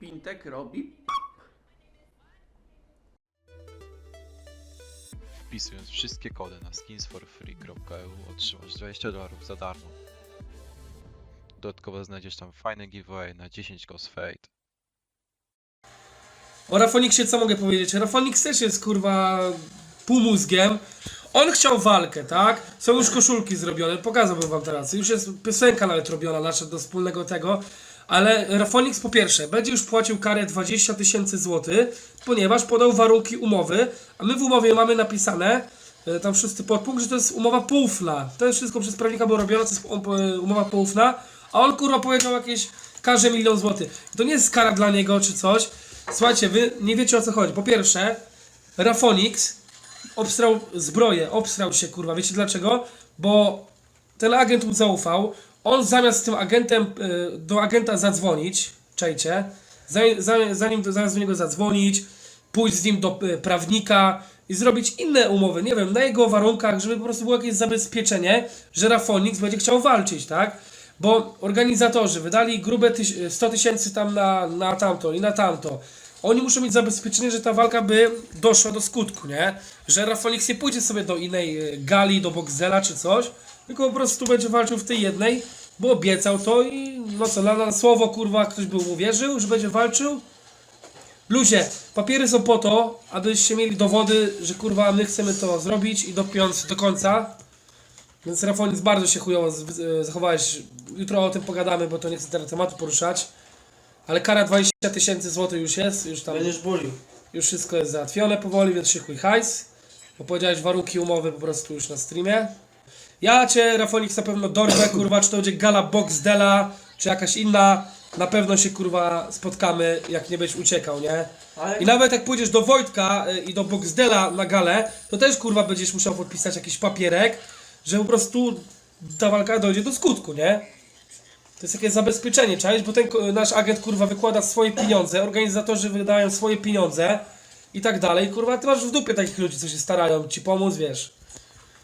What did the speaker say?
Pintek robi Wpisując wszystkie kody na skinsforfree.eu otrzymasz 20 dolarów za darmo. Dodatkowo znajdziesz tam fajny giveaway na 10 Ghost Fate. O Rafoniksie co mogę powiedzieć? Rafonix też jest kurwa półmózgiem. On chciał walkę, tak? Są już koszulki zrobione, pokazałbym wam teraz. Już jest piosenka nawet robiona nasza do wspólnego tego. Ale Rafonix po pierwsze będzie już płacił karę 20 tysięcy złotych, ponieważ podał warunki umowy, a my w umowie mamy napisane, e, tam szósty podpunkt, że to jest umowa poufna. To jest wszystko przez prawnika było robione, to jest e, umowa poufna, a on kurwa powiedział jakieś karze milion złotych. To nie jest kara dla niego czy coś. Słuchajcie, wy nie wiecie o co chodzi. Po pierwsze, Rafonix obstrał zbroję, obstrał się kurwa. Wiecie dlaczego? Bo ten agent mu zaufał. On zamiast z tym agentem y, do agenta zadzwonić, czajcie, zanim, zanim, zamiast do niego zadzwonić, pójść z nim do y, prawnika i zrobić inne umowy, nie wiem, na jego warunkach, żeby po prostu było jakieś zabezpieczenie, że Rafonix będzie chciał walczyć, tak? Bo organizatorzy wydali grube tyś 100 tysięcy tam na, na tamto i na tamto. Oni muszą mieć zabezpieczenie, że ta walka by doszła do skutku, nie? Że Rafonix nie pójdzie sobie do innej y, gali, do Boxdela czy coś, tylko po prostu będzie walczył w tej jednej, bo obiecał to i no co, na, na słowo kurwa ktoś by mu wierzył, że będzie walczył? Ludzie, papiery są po to, abyście mieli dowody, że kurwa my chcemy to zrobić i dopiąć do końca. Więc Rafonix bardzo się chujowo zachowałeś. Jutro o tym pogadamy, bo to nie chcę teraz tematu poruszać. Ale kara 20 tysięcy złotych już jest, już tam Będziesz bulił. już wszystko jest załatwione powoli, więc szykuj hajs. Bo powiedziałeś warunki umowy po prostu już na streamie. Ja cię, Rafonix, na pewno dorwę, kurwa, czy to będzie gala Boxdela, czy jakaś inna. Na pewno się, kurwa, spotkamy, jak nie będziesz uciekał, nie? Ale I nawet jak pójdziesz do Wojtka y, i do Boxdela na galę, to też, kurwa, będziesz musiał podpisać jakiś papierek, że po prostu ta walka dojdzie do skutku, nie? To jest takie zabezpieczenie, czaisz? Bo ten ko- nasz agent, kurwa, wykłada swoje pieniądze, organizatorzy wydają swoje pieniądze i tak dalej. Kurwa, ty masz w dupie takich ludzi, co się starają ci pomóc, wiesz.